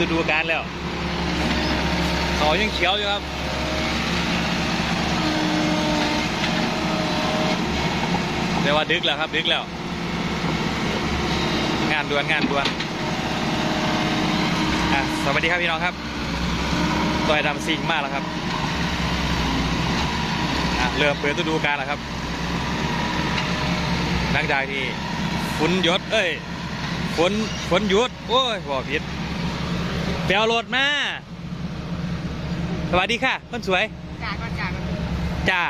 รกครับเปิดฤดูกาลแล้วเขายังเขียวอยู่ครับแต่ว่าดึกแล้วครับดึกแล้ว งานด่วนงานด่วนอะสวัสดีครับพี่น้องครับต่อยดำซิงมากแล้วครับอะเริ่มเปิดฤดูกาลแล้วครับหลังจากที่ฝนหยดเอ้ยฝนฝนหยุดโอ้ยบอกผิด เปียวรถมา สวัสดีค่ะ คนสวย จ่ายก่อนจ่ายก่อนจ้า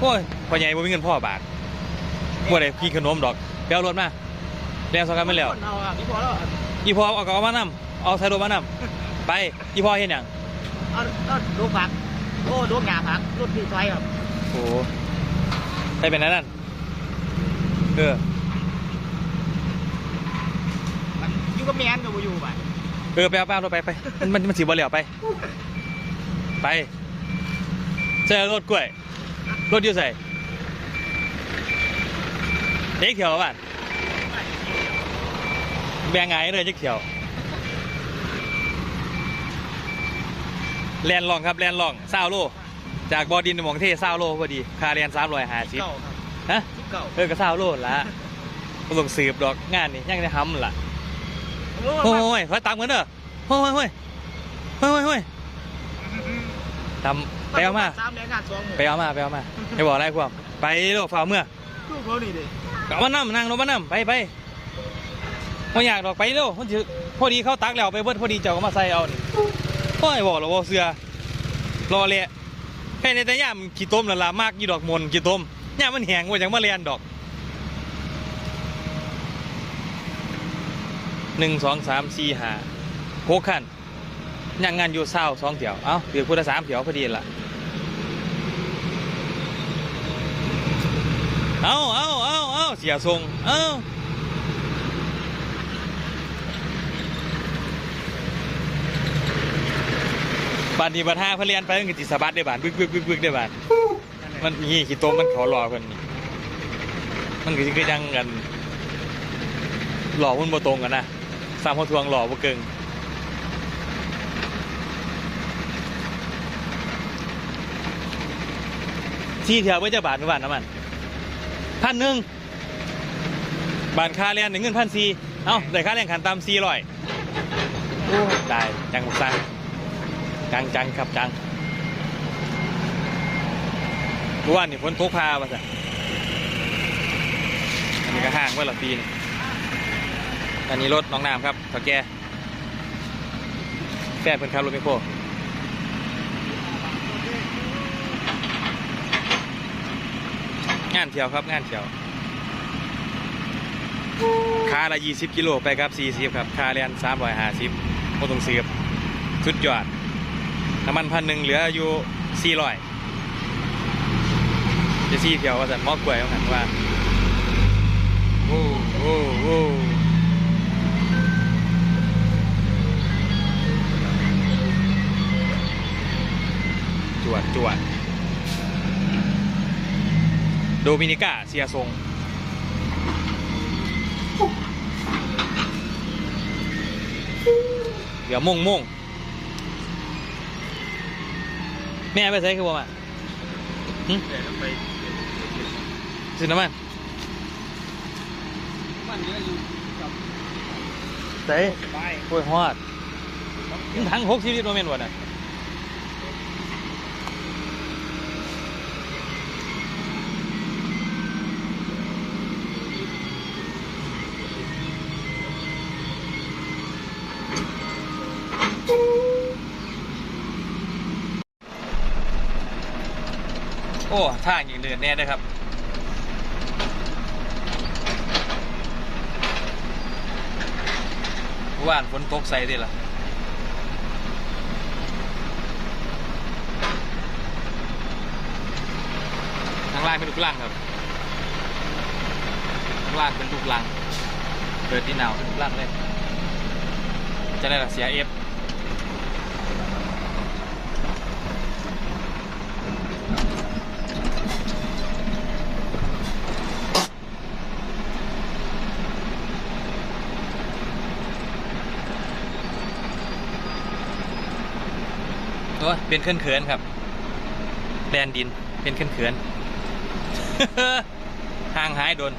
โอ้ยพ่อใหญ่บ่มีเงินพ่อบาทบ่ได้กินขนมดอกเปียวรถมาแรงสองกันไม่แล้วเอาอะพี่พอแล้วอะอีพอเอากเอามานำเอาใส่รถมานำไปอีพอเห็นหยังเอาเอาดูผักโอ้ดูงาผักรถพี่ซอยครับโอ้ไปเป็นนั่นนั่นเออมันอยู่กับแมนกับบ่อยู่บ้าน เออไปเอาไปเอารถไปไปมันมันมันสีบ่เหลียวไป ไปใส่รถกล้วย รถอยู่ใส่เด็กเขียวบ้านแบ่งไงเลยเจ๊เขียวแลนลองครับแลนลองซาวโล จากบอดินหมองเท่ซาวโลพอดีคาเรียนสามร้อยห้าสิบเก่าครับฮะสิบเก่าเออกระซาวโลดละบ่ต้องสืบดอกงานนี่ยังได้ทำล่ะ โอ้โอ้ยเขาตามกันเด้อโอ้ยโอ้ยโอ้ยโอ้ยโอ้ยทำไปเอามาสามแรงงานสองหมื่นไปเอามาไปเอามาไปบอกอะไรพวกไปโลกฝ่าเมื่อลูกเขานี่ดิเอามานั่นั่งรถมานั่ไปไปไม่อยากดอกไปเร็วมันสิพอดีเขาตักแล้วไปเบิดพอดีเจ้าก็มาใส่เอานี่โอ้ยบอกแล้วว่าเสือรอเละแค่ในแต่ย่ามนขี้ต้มละละมากยี่ดอกมนขี้ต้มย่ามมันแห้งว่าจังมาเรียนดอก หนึ่งสองสามสี่ห้าหกขันยังงานอยู่เศร้าสองเถียวเอ้าเดี๋ยวพุทธสามเถียวพอดีละเอาเอาเอาเอาเสียทรงเอาบานนี้บันห้าเพเรียนไปมันก็จิสบัดได้บานบึกบึกบึกบึกได้บานมันนี่ขี้ต้มมันขาหล่อคนนี้มันก็ยังกันหล่อมันบ่ตรงกันนะ สามพอทวงหล่อบ่เกิงที่แถวไม่จะบาทหรือบ้านน้ำมันพันหนึ่งบานค่าเรียนหนึ่งเงินพันสี่เอ้าได้ค่าเรียนขันตามสี่ร้อยได้จังหมดสั่งจังจังครับจังเมื่อวานนี่ฝนตกพามาสิอันนี้ก็ห่างไว้ละปีน อันนี้รถน้องน้ำครับถ่าแก่แฟนเพิ่นขับรถไมโครงานเที่ยวครับงานเที่ยวค่าละ20กิโลไปครับ40ครับค่าเรียน350บ่ต้องเสียบสุดยอดน้ำมันพันหนึ่งเหลืออยู่400จะซี่เที่ยวว่าสันมอกกล้วยว่าหันว่าโอ้โอ้โอ้ จวดจวดโดมินิกาเซียทรงเดี๋ยวม่งม่งแม่ไปใส่คือบ่มาหึเดี๋ยวไปซื้อน้ำมันมันเยอะอยู่กับใส่ไปโอ้ยฮอดมันทั้งหกชีวิตโมเมนต์วะน่ะ ทางอย่างเดินแน่เลยครับว่านฝนตกใส่ดิล่ะข้างล่างเป็นลูกล่างครับข้างล่างเป็นลูกลัง เปิดที่หนาวเป็นลูกล่างเลย จะได้ละเสียเอฟ อ้ยเป็นเขินเขินๆครับแดนดินเป็นเขินเขินๆห่างหายโดน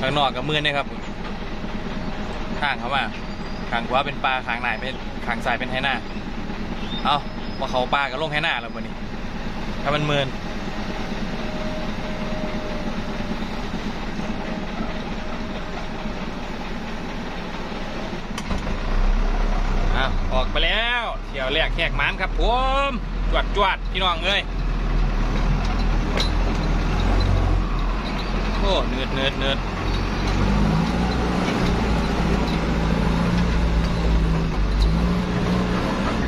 ข้างนอกกับมือนะครับข้างเขาว่าข้างขวาเป็นปลาข้างไหนเป็นข้างซ้ายเป็นไหหน้าเอาว่าเขาปลากับลงไหหน้าแล้วบนนี้ถ้ามันมืน ออกไปแล้วเที่ยวแรกแขกมันครับผมจวดจวดพี่น้องเอ้ยโอ้เนืดเนืดเนืด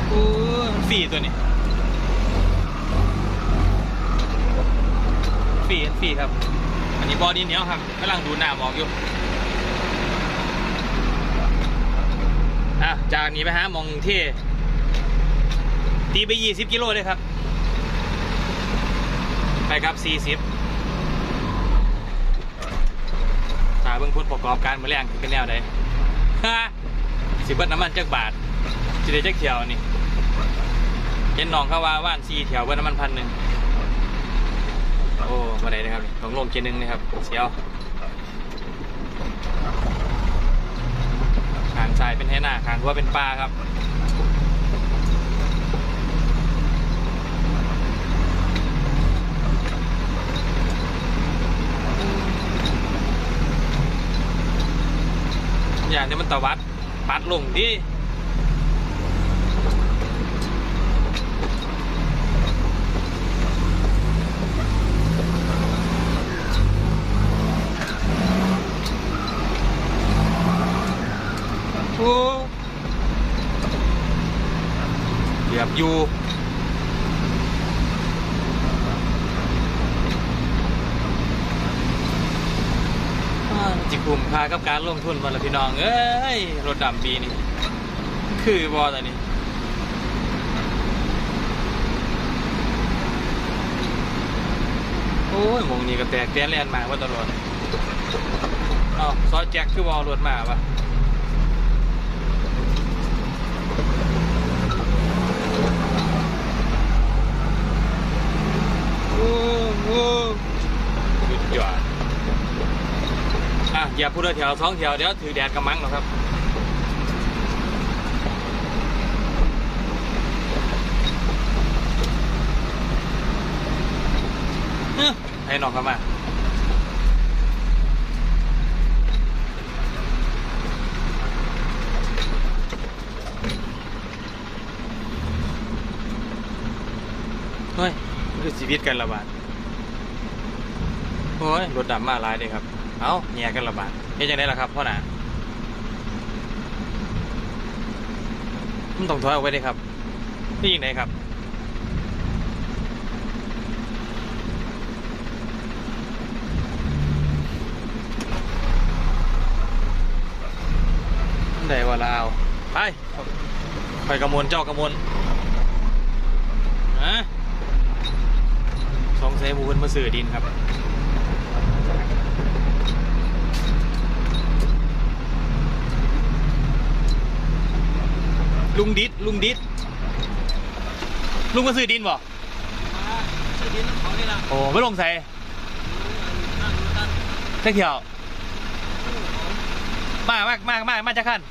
โอ้ยมันฟรีตัวนี้ฟีฟีครับ อันนี้บอดี้เหนียวครับกำลังดูหน้ามองอยู่ อะจากนี้ไปฮะมองที่ตีไป20กิโลเลยครับ ไปครับ40ถ้าเบิ่งผลประกอบการมือแรงเป็นแนวใดฮ่าสิบเบิดน้ำมันจักบาทสิได้จักเที่ยวนี่เห็นน้องเขาว่าว่านซีเที่ยวเบิดน้ำมันพันหนึ่งโอ้มาได้เลยครับนี่ต้องลงเกียร์หนึ่งนะครับเสียว ใช่เป็นแค่หน้าขางขวาเป็นปลาครับอย่างนี้มันตะวัดปัดลงดิโอ้เหยียบ อยู่ จิคุมค่ากับการลงทุนมาละพี่น้อง เอ้ย รถดำปีนี่ คือบอตอนนี้โอ้ยหมงนี้ก็แตกแตนแลนมาว่าตลอดอ้าซอยแจ็คคือบอรถมาปะโอ้โหสุดยอด อะอย่าพูดเลยแถวสองแถวเดี๋ยวถือแดดกระมังหรอกครับเอ้อให้นอกเข้ามาเฮ้ยคือชีวิตกันละบาดโอ้ยรถดำมาหลายเลยครับ เอาแย่กันละบาดเฮ็ดยังไงล่ะครับพ่อหนามันต้องถอยออกไปเลยครับ นี่ยังไงครับ ได้ว่าลาว ไปไปกระมวลเจ้ากระมวลฮะสองเซบูนมาสื่อดินครับ ลุงดิดลุงดิดลุงมาซื้อดินบ่ชื่อดินของนี่ละโอ้ไม่ลงใส่นั่งดูนั่นแค่เที่ยวมากมากมากมากมาจากขั้น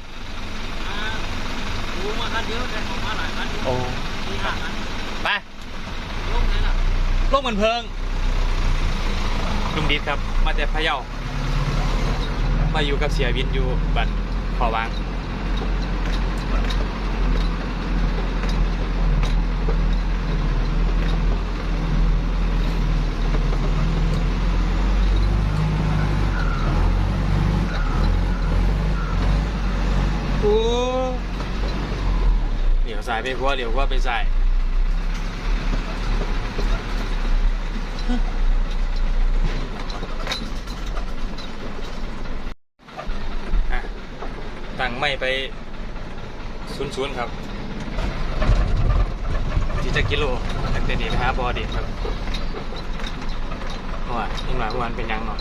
ดูมาคันเดียวแต่ของมาหลายคันโอ้มีห้าคันไปลงไหนล่ะลงเหมือนเพิงลุงดิดครับมาจากพะเยามาอยู่กับเสียวินอยู่บันขอวาง เดี๋ยวสายไปขวาเดี๋ยวขวาไปใส่อะตั้งไม่ไปศูนย์ศูนย์ครับที่จะกิโลตั้งแต่นี้ไปหาบอดีครับว่านิดหน่อยวานเป็นยังหน่อย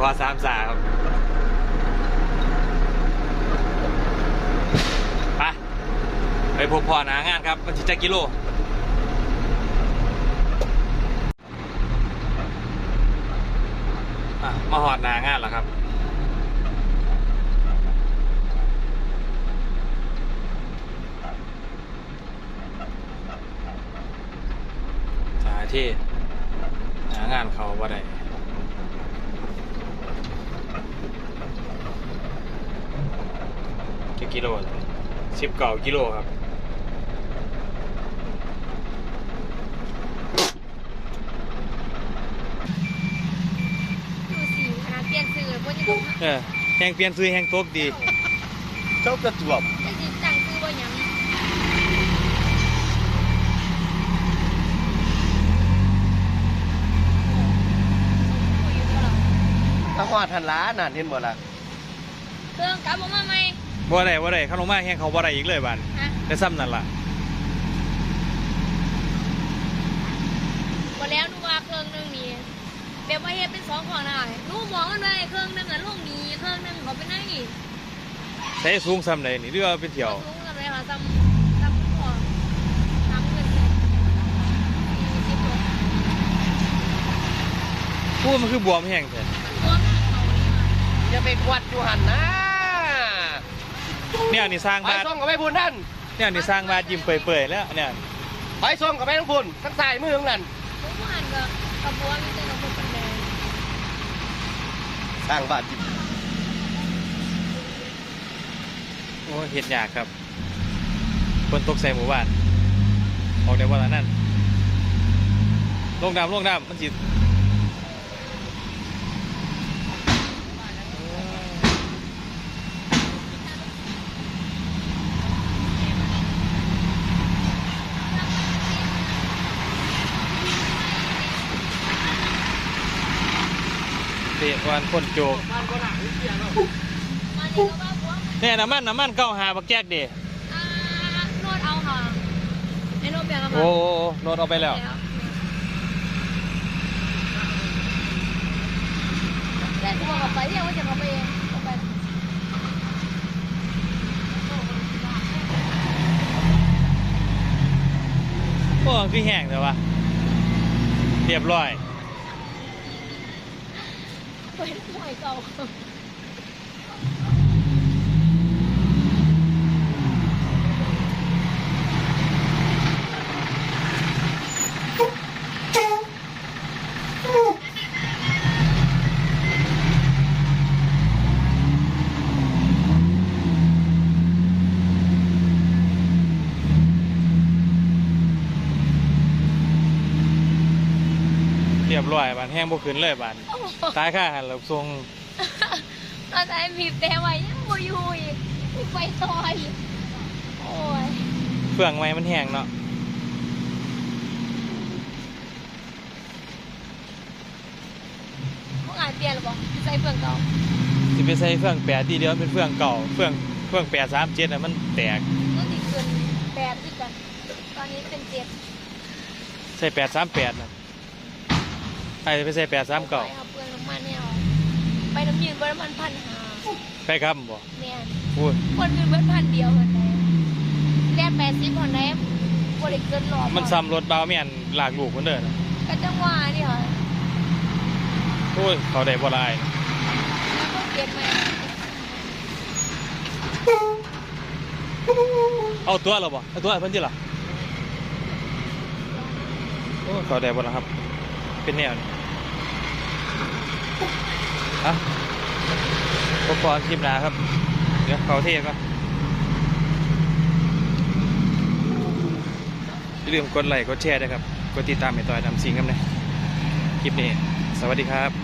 พอ สามสาครับไปไปพบพอหนางานครับมันจะกิโลมาหอดหนางานแล้วครับสาที่หางานเขาบ่ได้ กี่กิโลสิบเก้ากิโลครับดูสิขนาดเปลี่ยนสื่อพวกนี้ก็เออแหงเปลี่ยนซื้อแหงตกดีเจ้ากระจวบได้ยินสั่งซื้อว่าหยังคุยอยู่ตลอดถ้าหอดทันล้านน่ะเห็นบ่ล่ะเครื่องกลับออกมาไหม บ่ได้บ่ได้เข้าลงมาแหงเขาบ่ได้อีกเลยบานฮะได้ซ้ำนั่นล่ะหมดแล้วหนูว่าเครื่องหนึงนี่แบบว่าเฮ็ดเป็นสองของได้หนูมองมันไว้เครื่องหนึงอะลงนี้เครื่องหนึงเขาไปไหนใช้สูงซ้ำเลยนี่หรือว่าเป็นเที่ยว สูงกันเลยค่ะซ้ำซ้ำพ่อซ้ำเงินเลยสี่สิบหกพูดมันคือบวมแห้งแท้มันรวมทั้งเขาเลยค่ะอย่าไปกวัดอยู่หันนะ เนี่ยนี่สร้างไปบ้านส่งกับไปพูนท่านเนี่ยนี่สร้างบ้านยิ้มเปื่อยๆแล้วเนี่ยไปส่งกับไปทั้งพูนทั้งสายมือทั้งนั้นหนูว่าหันกับกระบวนนี่แต่กระบวนเป็นแดงสร้างบ้านจิบโอ้เห็ดยากครับฝนตกใส่หมู่บ้านออกได้ว่าละนั่นลงน้ำลงน้ำมันสิ ตะวันคนโจกมานี่ก็ว่าบัวเนี่ยน้ำมันน้ำมันเก้าหาบักแจ๊กเดอ่านวดเอาค่ะให้นวดเปียกกันมาโอ้โอ้โอ้รถเอาไปแล้วแต่กูบอกไปที่ยังว่าจะเขาไปเองเอาไปพวกคือแห้งแต่ว่าเรียบร้อย ไปห เก่าเรียบร้อยบานแห้งบ่ขึ้นเลยบานตายค่าหันหลับทรงตอนนั้นมีแต่ไว้ยังบ่อยู่อีกไปต่ออีกโอ้ยเฟื่องไม้มันแห้งเนาะพวกงานเปลี่ยนหรือเปล่าใส่เฟืองเก่าสิไปใส่เฟื่องแปดทีเดียวมันเป็นเฟื่องเก่าเฟื่องเฟื่องแปดสามเจ็ดอะมันแตกก็ติดเกินแปดที่กันตอนนี้เป็นเจ็ดใส่แปดสามแปดนะ ไอ้ไปใส่แปดสามเก่าไปครับเปลืองน้ำมันเนี่ยไปน้ำยืนบริมันพันหาไปครับบ่แม่นพูดคนยืนเบิดพันเดียวคนไหนแล่แปดสิบคนไหนบริเกินหลอมันซ้ำรถเบาแม่นหลากลูกคนเด้อนะก็จังหวะนี่ค่ะโอ้ยเขาได้บ่หลายแล้วก็เปลี่ยนใหม่เอาตัวเหรอบ่เอาตัวให้เพิ่นจิล่ะโอ้ยเขาได้บ่ล่ะครับ เป็นแนวนี้อะพบกันคลิปหน้าครับ เดี๋ยวเขาเทศก่อนอย่าลืมกดไลค์กดแชร์ด้วยครับ กดติดตามไอ้ต่อยนำซิงกันนะคลิปนี้ สวัสดีครับ